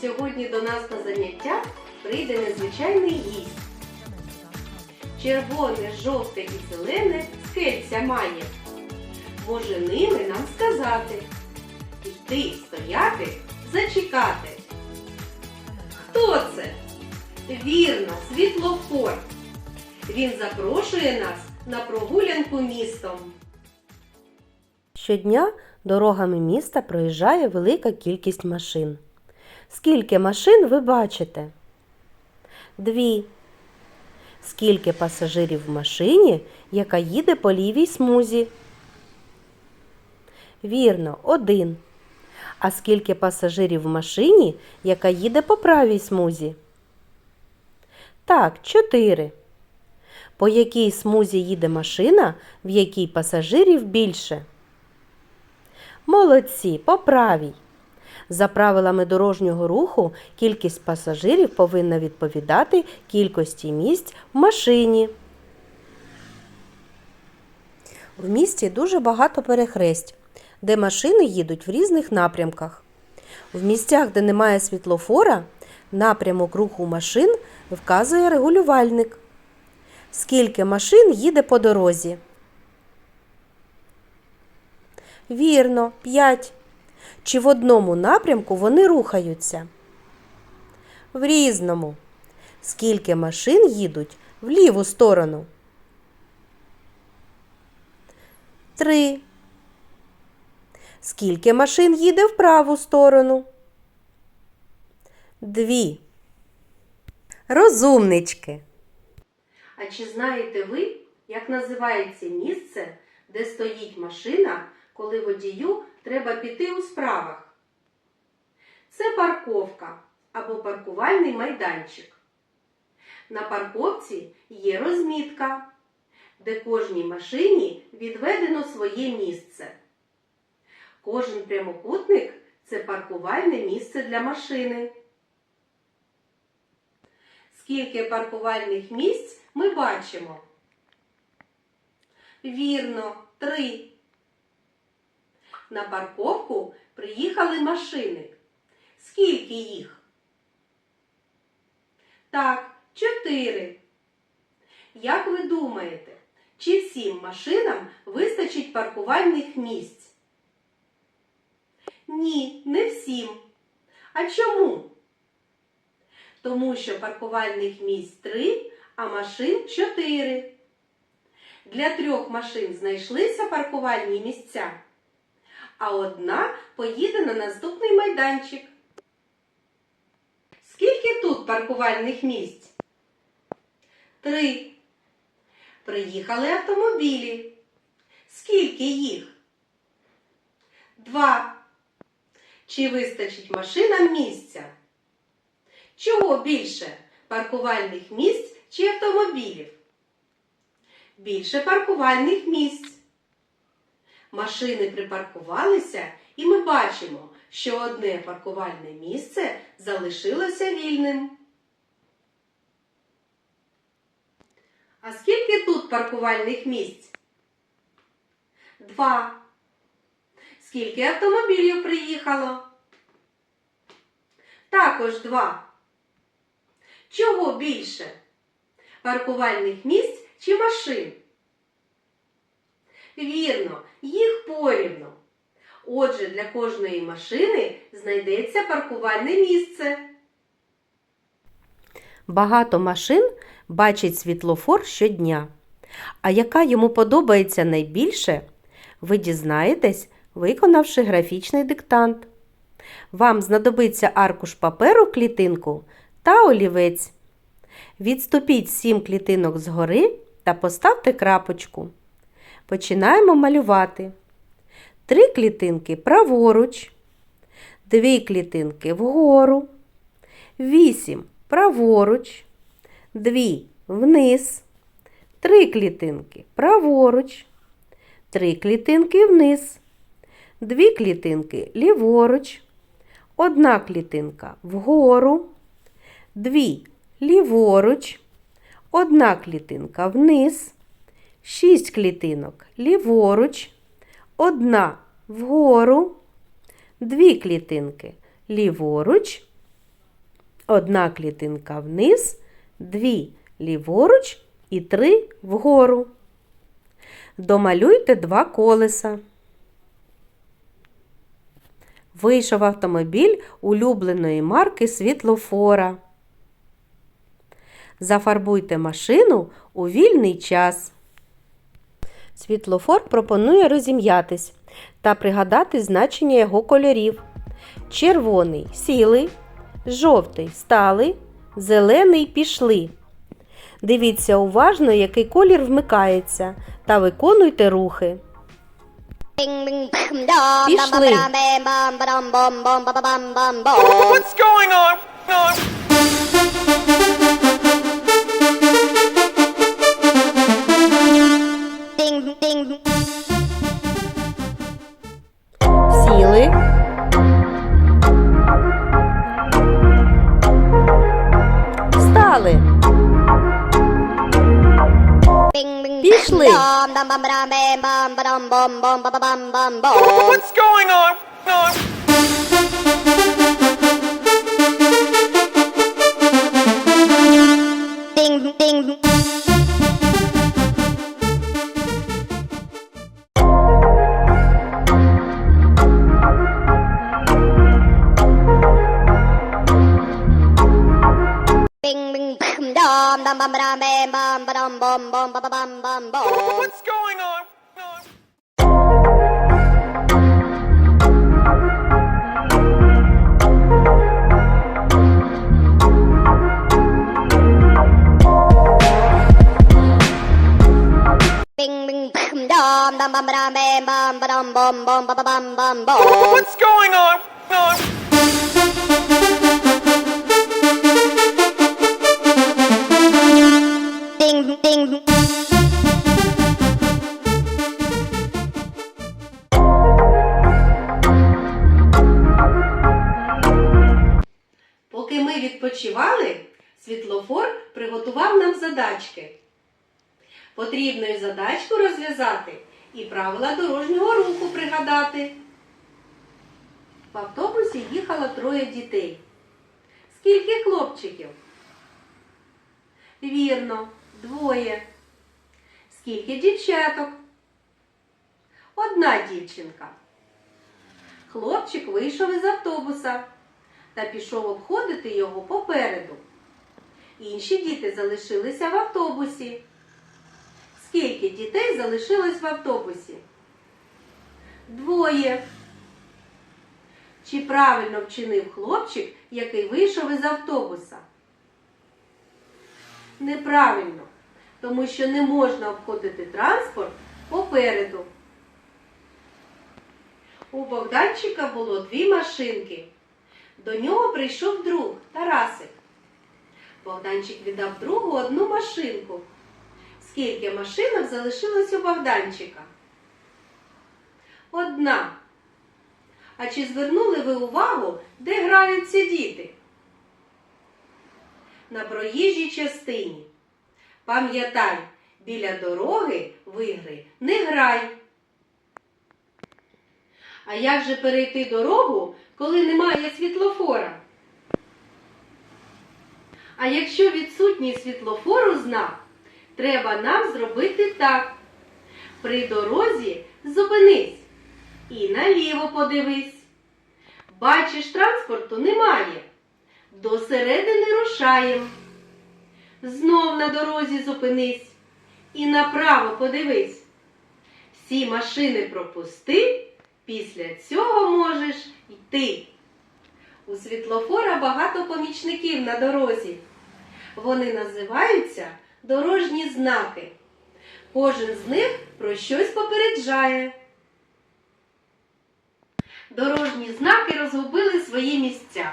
Сьогодні до нас на заняття прийде незвичайний гість. Червоне, жовте і зелене скельця має. Може ними нам сказати. Йти, стояти, зачекати. Хто це? Вірно, світлофор. Він запрошує нас на прогулянку містом. Щодня дорогами міста проїжджає велика кількість машин. Скільки машин ви бачите? Дві. Скільки пасажирів в машині, яка їде по лівій смузі? Вірно, один. А скільки пасажирів в машині, яка їде по правій смузі? Так, чотири. По якій смузі їде машина, в якій пасажирів більше? Молодці, по правій. За правилами дорожнього руху кількість пасажирів повинна відповідати кількості місць в машині. В місті дуже багато перехресть, де машини їдуть в різних напрямках. В місцях, де немає світлофора, напрямок руху машин вказує регулювальник. Скільки машин їде по дорозі? Вірно, 5. Чи в одному напрямку вони рухаються? В різному. Скільки машин їдуть в ліву сторону? Три. Скільки машин їде в праву сторону? Дві. Розумнички. А чи знаєте ви, як називається місце, де стоїть машина, коли водію треба піти у справах? Це парковка або паркувальний майданчик. На парковці є розмітка, де кожній машині відведено своє місце. Кожен прямокутник це паркувальне місце для машини. Скільки паркувальних місць ми бачимо? Вірно, три. На парковку приїхали машини. Скільки їх? Так, чотири. Як ви думаєте, чи всім машинам вистачить паркувальних місць? Ні, не всім. А чому? Тому що паркувальних місць три, а машин чотири. Для трьох машин знайшлися паркувальні місця, а одна поїде на наступний майданчик. Скільки тут паркувальних місць? Три. Приїхали автомобілі. Скільки їх? Два. Чи вистачить машинам місця? Чого більше? Паркувальних місць чи автомобілів? Більше паркувальних місць. Машини припаркувалися, і ми бачимо, що одне паркувальне місце залишилося вільним. А скільки тут паркувальних місць? Два. Скільки автомобілів приїхало? Також два. Чого більше? Паркувальних місць чи машин? Вірно, їх порівну. Отже, для кожної машини знайдеться паркувальне місце. Багато машин бачить світлофор щодня. А яка йому подобається найбільше, ви дізнаєтесь, виконавши графічний диктант. Вам знадобиться аркуш паперу клітинку та олівець. Відступіть 7 клітинок згори та поставте крапочку. Починаємо малювати. Три клітинки праворуч, Дві клітинки вгору. Вісім праворуч. Дві вниз. Три клітинки праворуч. Три клітинки вниз. Дві клітинки ліворуч. Одна клітинка вгору. Дві ліворуч. Одна клітинка вниз. Шість клітинок ліворуч. Одна вгору. Дві клітинки ліворуч. Одна клітинка вниз. Дві ліворуч і три вгору. Домалюйте два колеса. Вийшов автомобіль улюбленої марки світлофора. Зафарбуйте машину у вільний час. Світлофор пропонує розім'ятись та пригадати значення його кольорів. Червоний сіли, жовтий стали, зелений пішли. Дивіться уважно, який колір вмикається, та виконуйте рухи. Пішли. What's going on? What's going on? Ding, ding. Bing, bing, dum, dum, dum, dum, bum ba dum bum bum ba ba bum bum bum. What's going on? What's going on? Поки ми відпочивали, світлофор приготував нам задачки. Потрібно і задачку розв'язати і правила дорожнього руху пригадати. В автобусі їхало троє дітей. Скільки хлопчиків? Вірно, двоє. Скільки дівчаток? Одна дівчинка. Хлопчик вийшов із автобуса та пішов обходити його попереду. Інші діти залишилися в автобусі. Скільки дітей залишилось в автобусі? Двоє. Чи правильно вчинив хлопчик, який вийшов із автобуса? Неправильно, тому що не можна обходити транспорт попереду. У Богданчика було дві машинки. До нього прийшов друг Тарасик. Богданчик віддав другу одну машинку. Скільки машинок залишилось у Богданчика? Одна. А чи звернули ви увагу, де грають ці діти? На проїжджій частині. Пам'ятай, біля дороги в ігри не грай. А як же перейти дорогу, коли немає світлофора? А якщо відсутній світлофору знак, треба нам зробити так. При дорозі зупинись і наліво подивись. Бачиш, транспорту немає. До середини рушаєм. Знов на дорозі зупинись і направо подивись. Всі машини пропусти, після цього можеш йти. У світлофора багато помічників на дорозі. Вони називаються дорожні знаки. Кожен з них про щось попереджає. Дорожні знаки розгубили свої місця.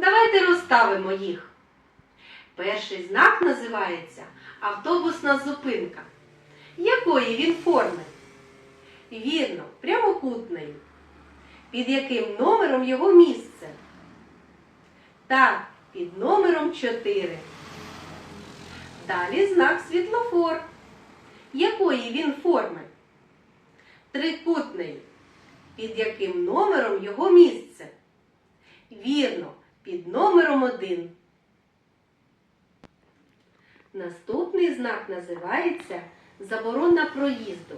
Давайте розставимо їх. Перший знак називається автобусна зупинка. Якої він форми? Вірно, прямокутної. Під яким номером його місце? Так, під номером 4. Далі знак світлофор. Якої він форми? Трикутний. Під яким номером його місце? Вірно, під номером 1. Наступний знак називається заборона проїзду.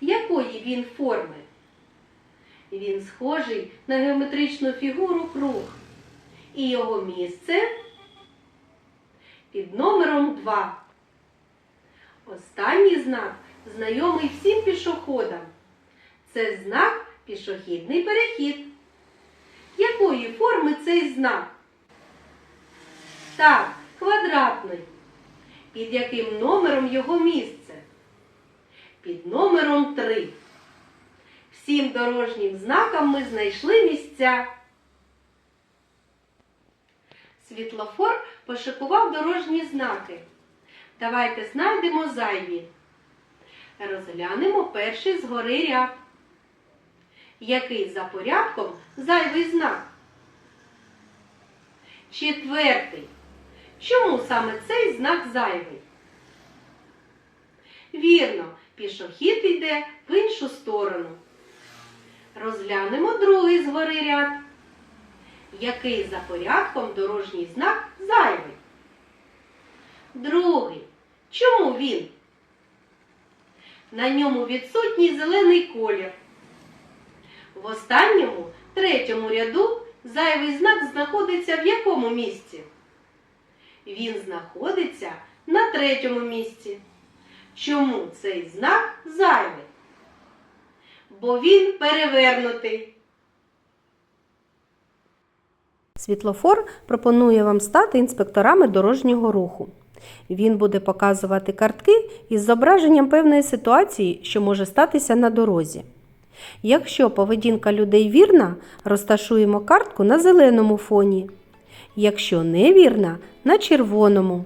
Якої він форми? Він схожий на геометричну фігуру круг. І його місце під номером 2. Останній знак знайомий всім пішоходам. Це знак пішохідний перехід. Якої форми цей знак? Так, квадратний. Під яким номером його місце? Під номером 3. Всім дорожнім знакам ми знайшли місця. Світлофор пошикував дорожні знаки. Давайте знайдемо зайві. Розглянемо перший згори ряд. Який за порядком зайвий знак? Четвертий. Чому саме цей знак зайвий? Вірно, пішохід йде в іншу сторону. Розглянемо другий згори ряд. Який за порядком дорожній знак зайвий? Другий. Чому він? На ньому відсутній зелений колір. В останньому, третьому ряду, зайвий знак знаходиться в якому місці? Він знаходиться на третьому місці. Чому цей знак зайвий? Бо він перевернутий. Світлофор пропонує вам стати інспекторами дорожнього руху. Він буде показувати картки із зображенням певної ситуації, що може статися на дорозі. Якщо поведінка людей вірна, розташуємо картку на зеленому фоні. Якщо невірна на червоному.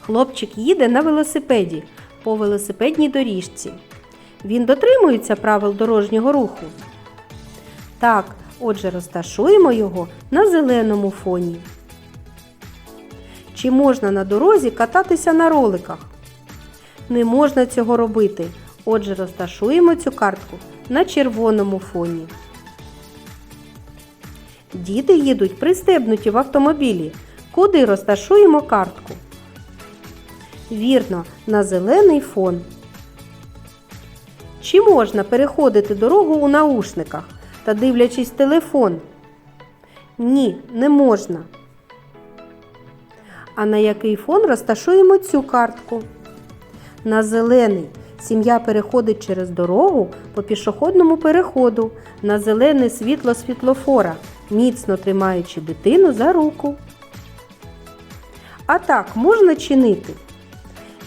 Хлопчик їде на велосипеді по велосипедній доріжці. Він дотримується правил дорожнього руху. Так, отже, розташуємо його на зеленому фоні. Чи можна на дорозі кататися на роликах? Не можна цього робити. Отже, розташуємо цю картку на червоному фоні. Діти їдуть пристебнуті в автомобілі. Куди розташуємо картку? Вірно, на зелений фон. Чи можна переходити дорогу у наушниках та дивлячись телефон? Ні, не можна. А на який фон розташуємо цю картку? На зелений. Сім'я переходить через дорогу по пішохідному переходу на зелене світло світлофора, міцно тримаючи дитину за руку. А так можна чинити?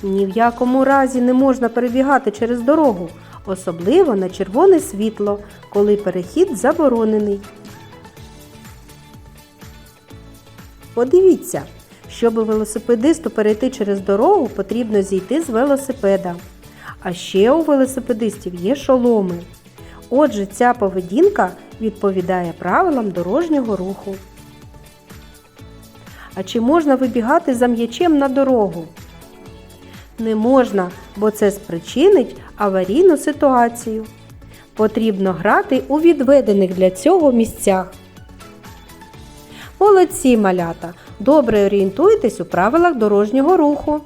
Ні в якому разі не можна перебігати через дорогу, особливо на червоне світло, коли перехід заборонений. Подивіться, щоб велосипедисту перейти через дорогу, потрібно зійти з велосипеда. А ще у велосипедистів є шоломи. Отже, ця поведінка відповідає правилам дорожнього руху. А чи можна вибігати за м'ячем на дорогу? Не можна, бо це спричинить аварійну ситуацію. Потрібно грати у відведених для цього місцях. Молодці малята! Добре орієнтуйтесь у правилах дорожнього руху.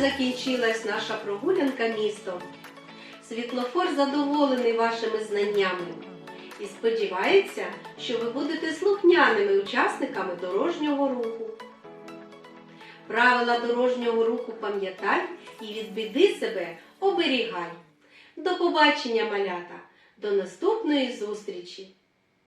Закінчилась наша прогулянка містом. Світлофор задоволений вашими знаннями і сподівається, що ви будете слухняними учасниками дорожнього руху. Правила дорожнього руху пам'ятай і від біди себе оберігай. До побачення, малята! До наступної зустрічі!